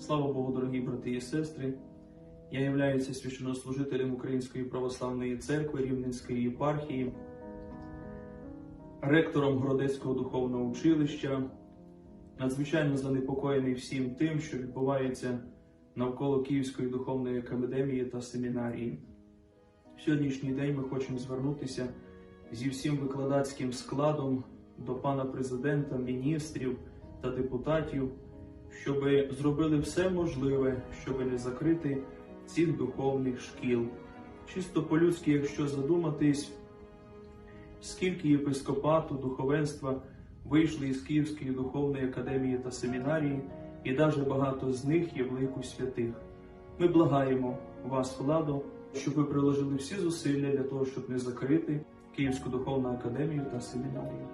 Слава Богу, дорогі брати і сестри. Я являюся священнослужителем Української православної церкви Рівненської єпархії, ректором Городецького духовного училища, надзвичайно занепокоєний всім тим, що відбувається навколо Київської духовної академії та семінарії. В сьогоднішній день ми хочемо звернутися зі всім викладацьким складом до пана президента, міністрів та депутатів, щоб зробили все можливе, щоб не закрити цих духовних шкіл. Чисто по-людськи, якщо задуматись, скільки єпископату, духовенства вийшли із Київської духовної академії та семінарії, і навіть багато з них є в лику святих. Ми благаємо вас, владу, щоб ви приложили всі зусилля для того, щоб не закрити Київську духовну академію та семінарію.